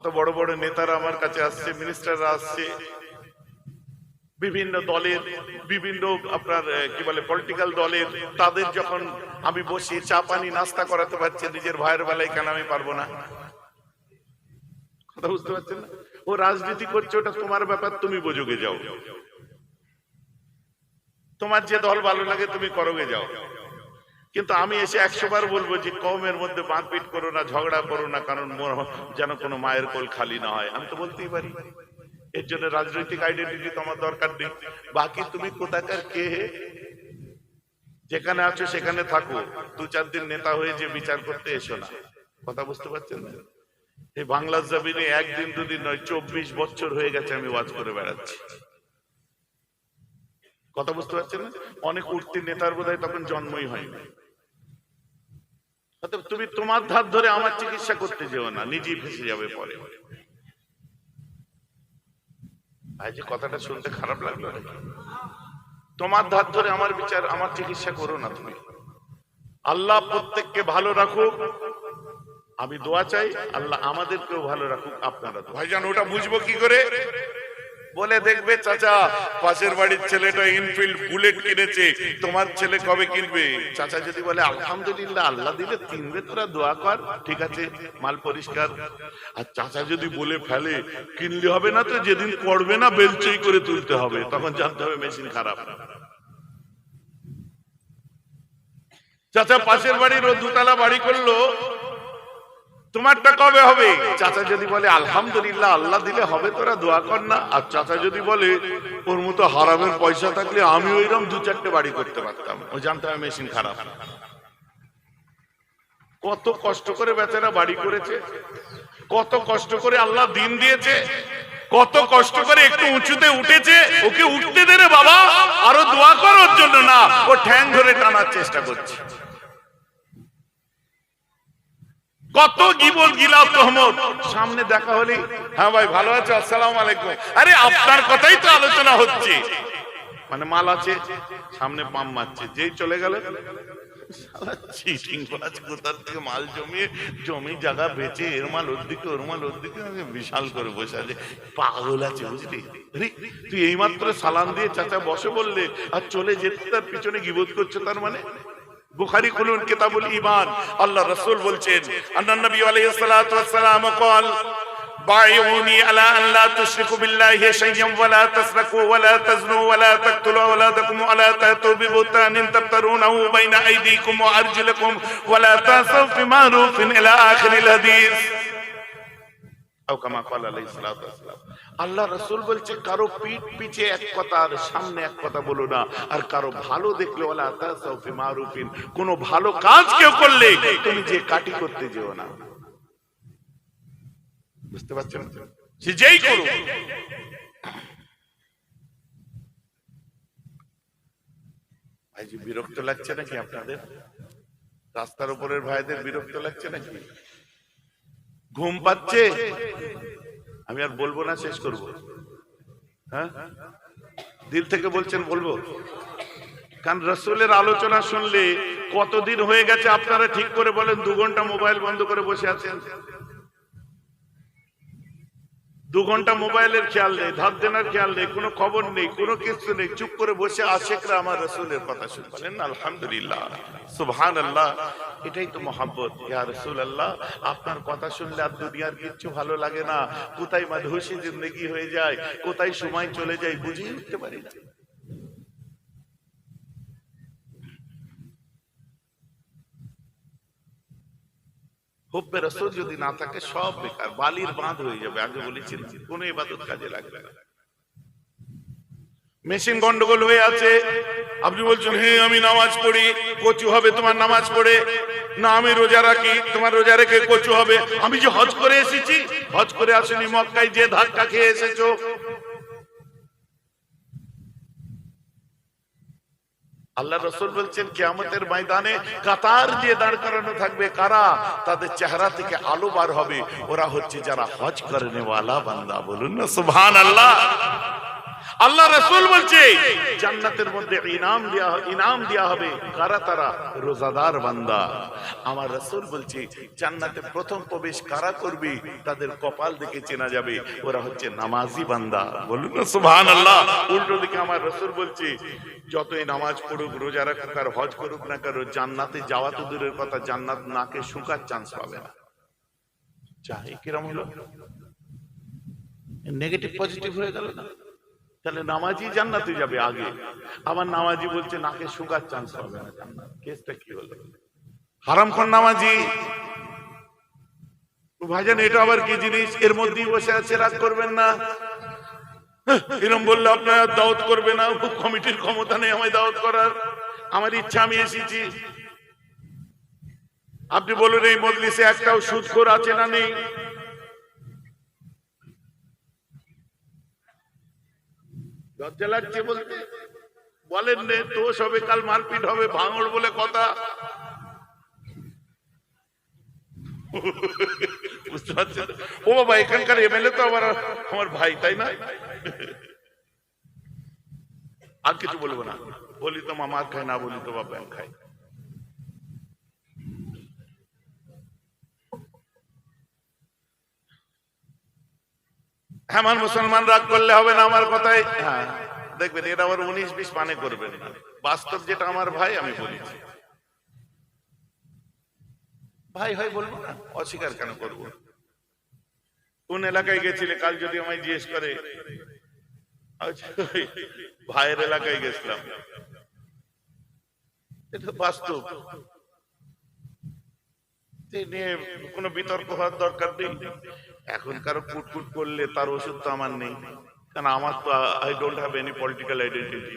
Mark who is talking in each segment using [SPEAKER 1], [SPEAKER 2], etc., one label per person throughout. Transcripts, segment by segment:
[SPEAKER 1] কত বড় বড় নেতারা আমার কাছে আসছে মিনিস্টাররা আসছে। বিভিন্ন দলের, বিভিন্ন আপনার কি বলে পলিটিক্যাল দলের, তাদের যখন আমি বসে, চা পানি, নাস্তা করাতে পারছি, নিজের ভাইয়ের বেলায় কেন আমি পারব না? কথা বুঝতে পারছেন না? ও রাজনীতি করছে, ওটা তোমার ব্যাপার, তুমি বোঝোগে যাও। তোমার যে দল ভালো লাগে, তুমি করোগে যাও। কিন্তু আমি এসে একশো বার বলব যে কমের মধ্যে মারপিট করো না, ঝগড়া করো না, কারণ যেন কোনো মায়ের কোল খালি না হয়। আমি তো বলতেই পারি। এর জন্য রাজনৈতিক আইডেন্টিটি তোমার দরকার নেই। বাকি তুমি কোথাকার, কে? যেখানে আছো সেখানে থাকো। দু চার দিন নেতা হয়ে যে বিচার করতে এসো না। কথা বুঝতে পারছেন? এই বাংলার জমিনে একদিন, দুদিন নয়, চব্বিশ বছর হয়ে গেছে আমি ওয়াজ করে বেড়াচ্ছি। কথা বুঝতে পারছেন? অনেক উঠতি নেতার বোধ তখন জন্মই হয়নি। তুমি তোমার ধার ধরে আমার চিকিৎসা করতে যেও না, নিজেই ফেসে যাবে পরে। আজ যে কথাটা শুনতে খারাপ লাগল তোমার ধার ধরে আমার বিচার, আমার চিকিৎসা করো না তুমি। আল্লাহ প্রত্যেককে ভালো রাখুক। আমি দোয়া চাই, আল্লাহ আমাদেরকেও ভালো রাখুক, আপনারা ভাইজান, ওটা বুঝব কি করে? বলে দেখবে চাচা, পাশের বাড়ির ছেলেটা ইনফিল্ড বুলেট কিনেছে। তোমার ছেলে কবে কিনবে? চাচা যদি বলে, আলহামদুলিল্লাহ, আল্লাহ দিলে কিনবে তোরা দোয়া কর, ঠিক আছে, মাল পরিষ্কার। আর চাচা যদি বলে ফেলে, কিনলে হবে না তো, যেদিন পড়বে না, বেলচই করে তুলতে হবে। তখন জানতে হবে মেশিন খারাপ। চাচা, পাশের বাড়ির ও দুতলা বাড়ি করল তোমারটা কবে হবে? চাচা যদি বলে, আলহামদুলিল্লাহ, আল্লাহ দিলে হবে তোরা দোয়া কর না। আর চাচা যদি বলে, ওর মতো হারামের পয়সা থাকলে আমি ওইরকম দু চারটে বাড়ি করতে পারতাম। ও জানতাম মেশিন খারাপ। কত কষ্ট করে বেচারা বাড়ি করেছে, কত কষ্ট করে আল্লাহ দিন দিয়েছে, কত কষ্ট করে একটু উঁচুতে উঠেছে, ওকে উঠতে দে রে বাবা, আরও দোয়া কর ওর জন্য না, ও ঠ্যাং ধরে টানার চেষ্টা করছে। কত গিবল গিলাপ তহমত সামনে দেখা হলে। হ্যাঁ ভাই ভালো আছো? আসসালাম আলাইকুম। আরে আপনার কথাই তো আলোচনা হচ্ছে। মানে মাল আছে সামনে পাম মারছে। যেই চলে গেল। মাল জমিয়ে জমি জায়গা বেচে এর মাল ওর দিকে ওর মাল ওর দিকে বিশাল করে বসে আছে। পাগল আছে বুঝলি? আরে, তুই এইমাত্র সালাম দিয়ে চাচা বসে বললে আর চলে যেতে তার পিছনে গিবোধ করছে তার মানে? বুখারী খুলুন কিতাবুল ঈমান আল্লাহ রাসূল বলছেন আন্নান নবী আলাইহিস সালাতু ওয়াস সালাম قال بايعوني على ان لا تشركوا بالله شيئا ولا تسرقوا ولا تزنوا ولا تقتلوا اولادكم ولا تاتوا ببهتان تفترونه بين ايديكم وارجلكم ولا تعصوا في معروف الى اخر الحديث আল্লাহ রসুল বলছে, কারও পিঠ এক কথা আর সামনে এক কথা বলো না। আর কারও ভালো দেখলে ভালো কাজ কেউ করলে তুমি যে কাটি করতে যেও না। বুঝতে পারছেন? সে যেই যে বিরক্ত লাগছে নাকি আপনাদের? রাস্তার উপরের ভাইদের বিরক্ত লাগছে নাকি? ঘুম পাচ্ছে? আমি আর বলব না, শেষ করব। হ্যাঁ? দিল থেকে বলছেন, বলব। কারণ রসুলের আলোচনা শুনলে কতদিন হয়ে গেছে আপনারা ঠিক করে বলেন, দু ঘণ্টা মোবাইল বন্ধ করে বসে আছেন। দু ঘণ্টা মোবাইলের খেয়াল নেই, ধার দেনার খেয়াল নেই, কোনো খবর নেই, কোনো কিছু নেই। চুপ করে বসে আশেকরা আমার রসুলের কথা শুনছেন আলহামদুলিল্লাহ সুবহান আল্লাহ এটাই তো মহাব্বত। ইয়া রসুল আল্লাহ আপনার কথা শুনলে আর দুনিয়ার কিচ্ছু ভালো লাগে না। কোথায় মাধুসী জিন্দগি হয়ে যায়, কোথায় সময় চলে যায় বুঝিয়ে উঠতে পারি না। হুব্বে রসুল যদি না থাকে, সব বেকার, বালির বাঁধ হয়ে যাবে। আগে বলেছি কোনো ইবাদত কাজে লাগবে না। মেশিন গন্ডগোল হয়ে আছে। আপনি বলছেন হ্যাঁ আমি নামাজ পড়ি, কচু হবে তোমার নামাজ পড়ে। না, আমি রোজা রাখি, তোমার রোজা রেখে কচু হবে। আমি যে হজ করে এসেছি, হজ করে আসেনি, মক্কায় যে ধাক্কা খেয়ে এসেছ আল্লাহ রসুল বলছেন কি আমাদের ময়দানে কাতার দিয়ে দাঁড় করানো থাকবে কারা? তাদের চেহারা থেকে আলো বার হবে। ওরা হচ্ছে যারা হজ করে নেওয়ালা বান্দা, বলুন না সুবহান আল্লাহ আল্লাহ রসুল বলছে জান্নাতের মধ্যে ইনাম দেয়া ইনাম দেয়া হবে। কারা তারা? রোজাদার বান্দা। আমার রসুল বলছে জান্নাতে প্রথম প্রবেশ কারা করবে? তাদের কপাল দেখে চেনা যাবে। ওরা হচ্ছে নামাজি বান্দা। বলুন না সুবহান আল্লাহ উল্টো দিকে আমার রসুল বলছে যতই নামাজ পড়ুক রোজা রাখুক আর হজ করুক না কারও জান্নাতে যাওয়া তো দূরের কথা জান্নাত নাকে শুকার চান্স পাবে না। চাই কিরম হলো? নেগেটিভ পজিটিভ হয়ে গেল না? তাহলে নামাজি জান্নাতে যাবে আগে। আবার নামাজি বলছে, নাকে সুগার চান্স পাবে না। কেসটা কি হলো? হারাম খান নামাজি। ভাইজান, এটা আবার কি জিনিস? এর মধ্যেই বসে আছে, রাগ করবেন না। এরম বললে আপনারা দাওয়াত করবে না। কমিটির ক্ষমতা নেই আমায় দাওয়াত করার। আমার ইচ্ছা, আমি এসেছি। আপনি বলুন, এই মজলিসে একটাও সুদখোর আছে না নেই? লজ্জা লাগছে বলতে। বলেন রে দোষ হবে কাল মারপিট হবে, ভাঙড় বলে কথা। বুঝতে পারছেন? ও বাবা, এখানকার এমএলএ তো আবার আমার ভাই, তাই না? আর কিছু বলব না। বলি তো মামার খায়, না বলি তো বাবা খায় আমার মুসলমান রাগ করলে হবে না আমার কথায়? হ্যাঁ। দেখবেন এটা আবার উনিশ বিশ মানে করবেন বাস্তব যেটা আমার ভাই আমি বলেছি ভাই হয় বলব না? অস্বীকার কেন করব? কোন এলাকায় গেছিলে? কাল যদি আমায় জিজ্ঞেস করে। আচ্ছা, ভাইয়ের এলাকায় গেছিলাম। এটা বাস্তব। নিয়ে কোনো বিতর্ক হওয়ার দরকার নেই। এখন কারও কুটকুট করলে তার ওষুধ তো আমার নেই। কারণ আমার তো I don't have any political identity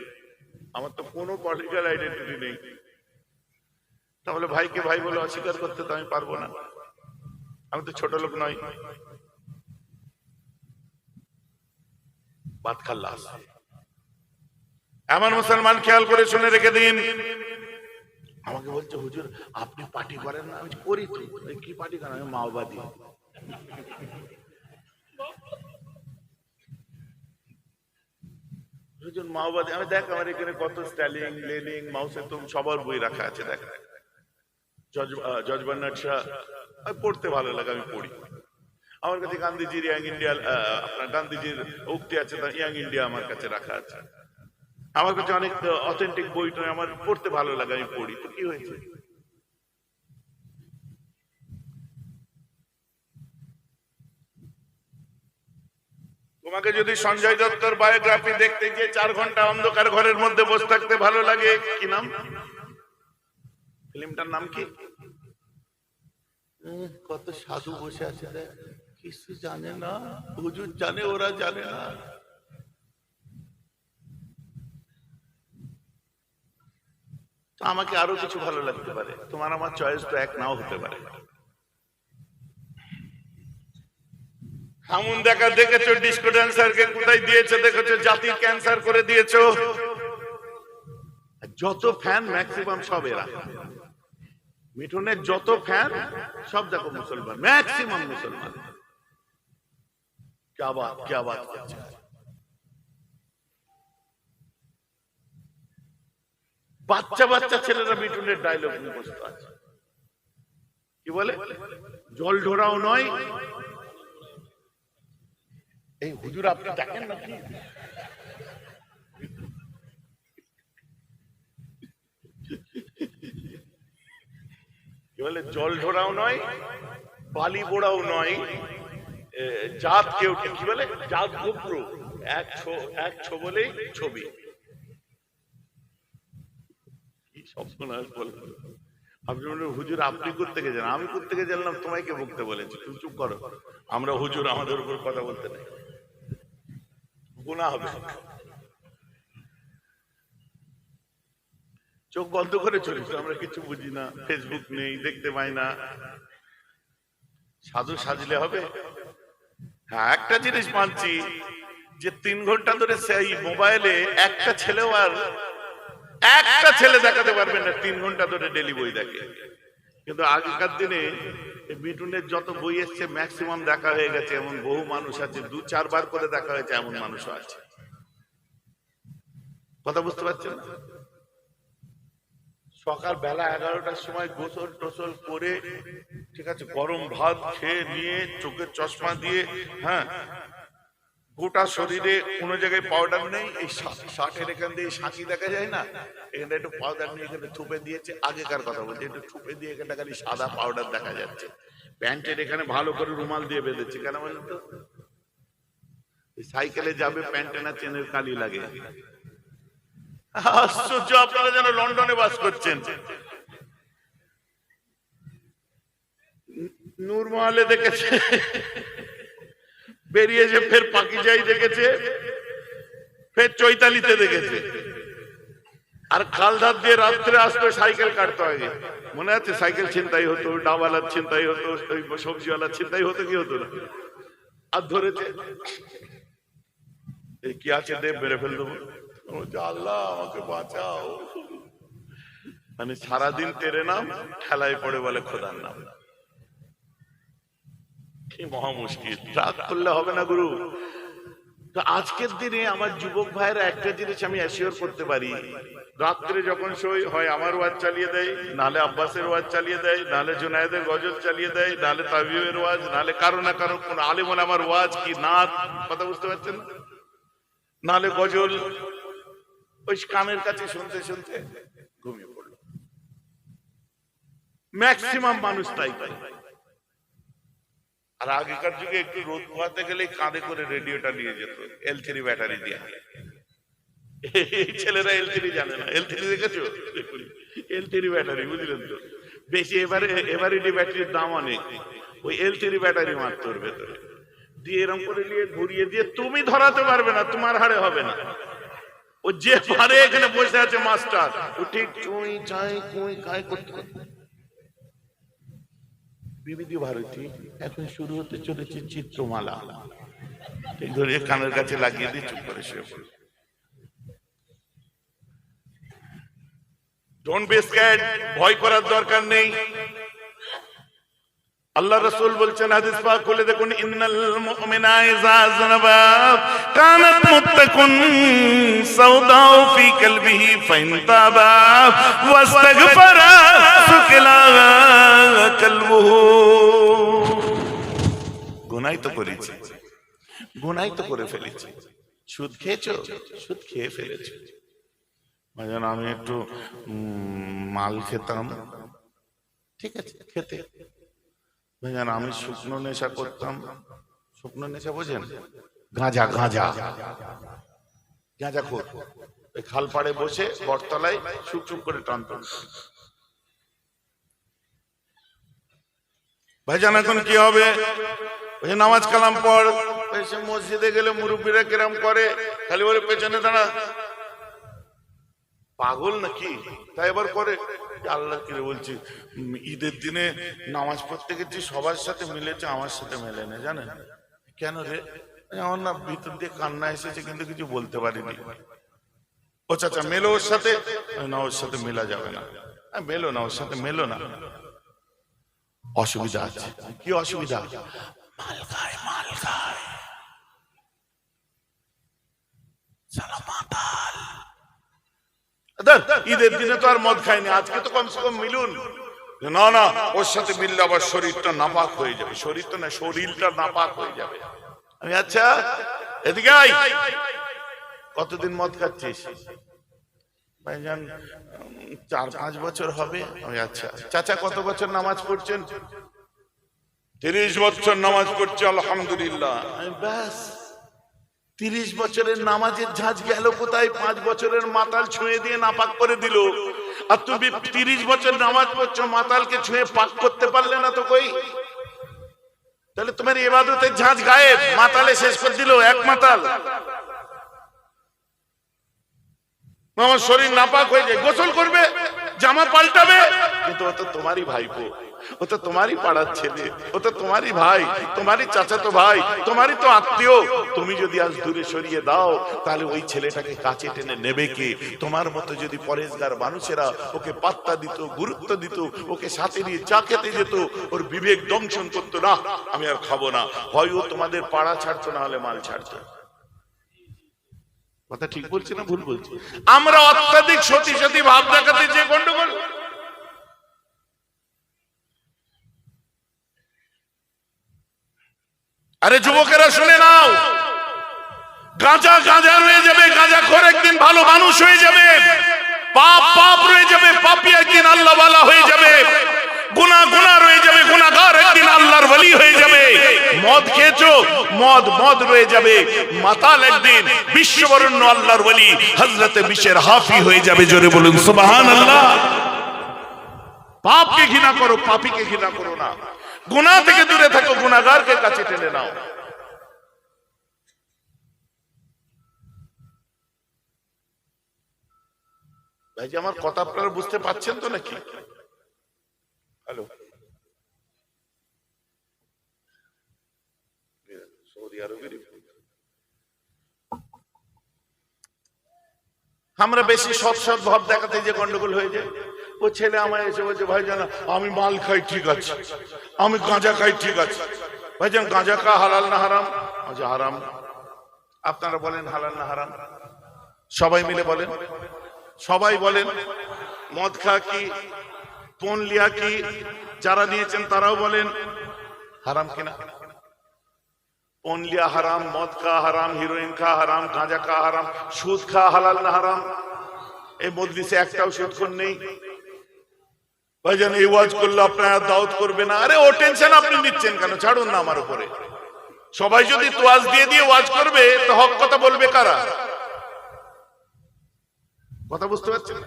[SPEAKER 1] আমার তো কোনো পলিটিক্যাল আইডেন্টিটি নেই। তাহলে ভাইকে ভাই বলে অস্বীকার করতে তো আমি পারব না। আমি তো ছোট লোক নই। বাদ খাল্লাস এমন মুসলমান খেয়াল করে শুনে রেখে দিন। আমাকে বলছে, হুজুর, আপনি পার্টি করেন না? আমি করি তো। কি পার্টি করেন? আমি মাওবাদী। হুজুর মাওবাদী, আমি দেখ আমার এখানে কত স্ট্যালিং লেনিং মাউসে তুম, সবার বই রাখা আছে, দেখ। জজ বার্নার্ড পড়তে ভালো লাগে, আমি পড়ি। আমার কাছে গান্ধীজির ইয়াং ইন্ডিয়া আপনার গান্ধীজির উক্তি আছে ইয়াং ইন্ডিয়া আমার কাছে রাখা আছে। আমার কাছে অনেক অথেন্টিক বই আমার পড়তে ভালো লাগে, আমি পড়ি। তো কি হয়েছে? তোমাকে যদি সঞ্জয় দত্তর বায়োগ্রাফি দেখতে গিয়ে চার ঘণ্টা অন্ধকার ঘরের মধ্যে বসে থাকতে ভালো লাগে, কি নাম? ফিল্মটার নাম কি? কত সাধু বসে আছে দেখ কিছু জানে না, হুজুর জানে, ওরা জানে না। আমাকে আরও কিছু ভালো লাগতে পারে, তোমার আমার চয়েস তো এক নাও হতে পারে। হামুন দেখা দেখেছো ডিস্কো ড্যান্সারকে কোথায় দিয়েছে দেখেছো জাতি ক্যান্সার করে দিয়েছো যত ফ্যান ম্যাক্সিমাম সব এরা মিঠুনের যত ফ্যান সব দেখো মুসলমান ম্যাক্সিমাম মুসলমান क्या बात क्या बात করছে বাচ্চা বাচ্চা ছেলেরা মিঠুনের ডায়লগ মুখস্থ আছে কি বলে জল ঢোরাও নয় এই হুজুর আপনি দেখেন না কি কি বলে জল ঢোরাও নয় বালি বোড়াও নয় জাত কেউ কি বলে? জাত গোপ্র এক ছো- এক ছো বলেই ছবি। আপনি বলবেন, হুজুর আপনি করতে গেছেন আমি করতে গিয়ে জানলাম তোমায় কে বকতে বলেছি? তুমি চুপ করো। আমরা হুজুর আমাদের উপর কথা বলতে নেই। গুণা হবে চোখ বন্ধ করে চলিস, আমরা কিছু বুঝি না ফেসবুক নেই, দেখতে পাই না। সাধু সাজলে হবে। হ্যাঁ একটা জিনিস মানছি, যে তিন ঘণ্টা ধরে সেই মোবাইলে একটা ছেলেও আর একটা ছেলে দেখাতে পারবে না, তিন ঘণ্টা ধরে ডেলি বই দেখে। কিন্তু আগেকার দিনে মিটুনের যত বই এসছে ম্যাক্সিমাম দেখা হয়ে গেছে, এমন বহু মানুষ আছে, দু চারবার করে দেখা হয়েছে এমন মানুষও আছে। কথা বুঝতে পারছেন? সকাল বেলা এগারোটার সময় গোসল টোসল করে, ঠিক আছে, গরম ভাত খেয়ে নিয়ে চোখের চশমা দিয়ে হ্যাঁ গোটা শরীরে কোনো জায়গায় পাউডার নেই, এই শার্টের এখান দিয়ে সাঁচি দেখা যায় না? এখানে একটু পাউডার নিয়ে এখানে থুপে দিয়েছে, আগেকার কথা বলছে, একটু থুপে দিয়ে এখানে খালি সাদা পাউডার দেখা যাচ্ছে। প্যান্টের এখানে ভালো করে রুমাল দিয়ে বেঁধেছে, কেন বলেন তো? সাইকেলে যাবে, প্যান্টে না চেনের কালি লাগে। আশ্চর্য, আপনারা যেন লন্ডনে বাস করছেন। নূরমহলে দেখেছে। বেরিয়েছে ফের পাকিজাই দেখেছে, ফের চৈতালিতে দেখেছে। আর খালধার দিয়ে রাত্রে আসতো সাইকেল কাটতে আগে মনে আছে সাইকেল ছিনতাই হতো ডাবালার ছিনতাই হতো সবজিওয়ালার ছিনতাই হতো কি হতো না? আর ধরেছে এই কি আছে দেব, মেরে ফেল দেবো? আল্লাহ, আমাকে বাঁচাও। মানে সারাদিন তেরে নাম ঠেলায় পড়ে বলে খোদার নাম। মহা মুশকিল রাগ করলে হবে না, গুরু। তো আজকের দিনে আমার যুবক ভাইয়েরা একটা জিনিস আমি অ্যাসিওর করতে পারি। রাত্রে যখন সই হয়, আমার ওয়াজ চালিয়ে দেয়, নালে আব্বাসের ওয়াজ চালিয়ে দেয়, নালে জুনায়েদের গজল চালিয়ে দেয়, নালে তাবিবের ওয়াজ, নালে কারও না কারও কোন আলিমন আমার ওয়াজ কি নাচ কথা বুঝতে পারছেন? নালে গজল, ওই কানের কাছে শুনতে শুনতে ঘুমিয়ে পড়ল। ম্যাক্সিমাম মানুষ তাই পায় আর আগেকার যুগে একটু রোদ পোহাতে গেলে কাঁধে করে রেডিওটা নিয়ে যেত এল থ্রি ব্যাটারি দিয়ে। এই ছেলেরা এল থ্রি জানে না। এল থ্রি দেখেছ? এল থ্রি ব্যাটারি, বুঝলেন তো? বেশি এবারে এবারে ব্যাটারির দাম অনেক। ওই এল থ্রি ব্যাটারি মারত ওর ভেতরে। দিয়ে এরকম করে নিয়ে ঘুরিয়ে দিয়ে তুমি ধরাতে পারবে না, তোমার হারে হবে না। ও যে পারে এখানে বসে আছে মাস্টার। ও ঠিক চুই, চাই, কুই, কাই করতে করতে। বিবিধি ভারতী, এখন শুরু হতে চলেছে চিত্রমালা। ধরে কানের কাছে লাগিয়ে দিয়ে চুপ করে পড়ল ডোন্ট বি স্ক্যাড ভয় করার দরকার নেই। আল্লাহ রাসূল বলছেন, হাদিস পাক খুলে দেখুন, ইন্নাল মুমিনা ইযা যানাবা কানাত মুত্তাকুন সাউদাউ ফি কলবিহি ফাইন তাবা, ওয়াস্তাগফারা সুকিলা কলবুহু। গুনাই তো করেছি। গুনাই তো করে ফেলেছি। সুদ খেয়েছো? সুদ খেয়ে ফেলেছো। ভাইজান আমি একটু মাল খেতাম। ঠিক আছে, খেতে। ভাইজান আমি শুকনো নেশা করতাম। শুকনো নেশা বোঝেন? গাঁজা গাঁজা। গাঁজা খোর। খাল পাড়ে বসে বটতলায় চুপ চুপ করে টান টান করে। ভাইজান এখন কি হবে? ওই নামাজ কালাম এসে মসজিদে গেলে মুরব্বীরা কিরাম করে, খালি বলে পেছনে দাঁড়া। পাগল নাকি? তাই এবার করে। আল্লাহ কিরে বলছি ঈদের দিনে নামাজ পড়তে গেছি, সবার সাথে মিলেছে, আমার সাথে মেলে না, জানেন? কেন রে? আমার না ভিতর দিয়ে কান্না এসেছে, কিন্তু কিছু বলতে পারিনি। ও চাচা, মেলো ওর সাথে? না, ওর সাথে মেলা যাবে না। মেলো না, ওর সাথে মেলো না। অসুবিধা আছে। কি অসুবিধা? ঈদের দিনে তো আর মদ খায়নি, আজকে তো কমসে কম মিলুন। না না, ওর সাথে মিললে আবার শরীরটা নাপাক হয়ে যাবে। শরীর তো না, শরীরটা নাপাক হয়ে যাবে। আমি আচ্ছা এদিকে কতদিন মদ খাচ্ছিস? ভাইজান চার পাঁচ বছর হবে। আমি আচ্ছা চাচা কত বছর নামাজ পড়ছেন? তিরিশ বছর নামাজ পড়ছে, আলহামদুলিল্লাহ। ব্যাস, তিরিশ বছরের নামাজের ঝাঁজ গেল কোথায়? পাঁচ বছরের মাতাল ছুঁয়ে দিয়ে নাপাক করে দিল। আর তুমি তিরিশ বছর নামাজ পড়ছো, মাতালকে ছুঁয়ে পাক করতে পারলে না তো কই? তাহলে তোমার এবাদতের ঝাঁজ গায়েব, মাতালে শেষ করে দিল এক মাতাল। আমার শরীর নাপাক হয়ে যায়, গোসল করবে? জামা পাল্টাবে। কিন্তু ও তো তোমারই ভাইপো। ও তো তোমারই পাড়ার ছেলে। ও তো তোমারই ভাই, তোমারই চাচাতো ভাই, তোমারই তো আত্মীয়। তুমি যদি আজ দূরে সরিয়ে দাও, তাহলে ওই ছেলেটাকে কাছে টেনে নেবে কে? তোমার মতো যদি পরেশগার মানুষেরা ওকে পাত্তা দিত, গুরুত্ব দিত, ওকে সাথে নিয়ে চা খেতে যেত, ওর বিবেক দংশন করতো, না, আমি আর খাব না। হয় ও তোমাদের পাড়া ছাড়তো, না হলে মাল ছাড়তো। কথা ঠিক বলছি না ভুল বলছি। আমরা অত্যাধিক সতী সতী ভাব দেখাতে যে গন্ডগোল। আরে যুবকেরা শুনে নাও। গাঁজা গাঁজা রয়ে যাবে গাঁজা খোর একদিন ভালো মানুষ হয়ে যাবে। পাপ পাপ রয়ে যাবে পাপি একদিন আল্লাহ বালা হয়ে যাবে। গুনা গুনা রয়ে যাবে গুনাগার একদিন আল্লাহর ওলি হয়ে যাবে। মদ খেয়েছো? মদ মদ রয়ে যাবে। মাতাল একদিন বিশ্ববরণ্য আল্লাহর ওলি হযরতে বিশের হাফি হয়ে যাবে। জোরে বলুন, সুবহানাল্লাহ। পাপকে ঘৃণা করো, পাপীকে ঘৃণা করো না। গুনাহ থেকে দূরে থাকো, গুনাহগারকে কাছে টেনে নাও। ভাই আমার কথা আপনারা বুঝতে পাচ্ছেন তো নাকি? হ্যালো। সৌদি আরবের আমরা বেশি সৎ সৎ ভাব দেখাতে যে গন্ডগোল হয়ে যায় ও ছেলে আমায় এসে বলছে ভাই জানা আমি মাল খাই, ঠিক আছে। আমি গাঁজা খাই, ঠিক আছে। ভাই জান গাঁজা খা, হালাল না হারাম? আচ্ছা হারাম। আপনারা বলেন, হালাল না হারাম? সবাই মিলে বলেন। সবাই বলেন, মদ খা কি পন লিয়া কি, যারা নিয়েছেন তারাও বলেন, হারাম কিনা? পন লিয়া হারাম, মদ খা হারাম হিরোইন খা হারাম, গাঁজা খা হারাম, সুদ খা হালাল না হারাম। এই মজলিসে একটাও সুদখোর নেই। ভাইজান, এই ওয়াজ করলে আপনারা দাওয়াত করবে না। আরে, ও টেনশন আপনি নিচ্ছেন কেন? ছাড়ুন না আমার উপরে। সবাই যদি তোয়াজ দিয়ে দিয়ে ওয়াজ করবে, তো হক কথা বলবে কারা? কথা বুঝতে পারছেন?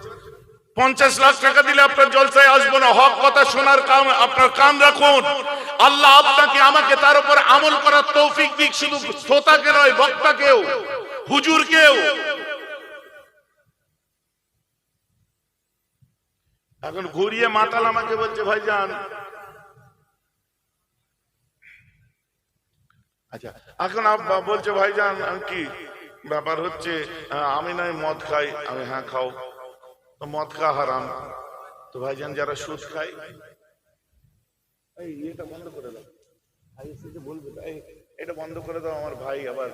[SPEAKER 1] পঞ্চাশ লাখ টাকা দিলে আপনার জলসায় আসব না। হক কথা শোনার কাম, আপনার কান রাখুন। আল্লাহ আপনাকে, আমাকে তার উপর আমল করার তৌফিক দিক, শুধু শ্রোতাকে নয়, বক্তাকেও, হুজুরকেও। এখন ঘুরিয়ে মাতাল আমাকে বলছে, ভাইজান। আচ্ছা এখন বলছে, ভাইজান, কি ব্যাপার হচ্ছে? আমি নয়, মদ খাই। আমি হ্যাঁ খাও। তো মদ খা হারাম। তো ভাইজান যারা সুদ খায়। এই এটা বন্ধ করে দাও। ভাই যে বলবে এটা বন্ধ করে দাও আমার ভাই আবার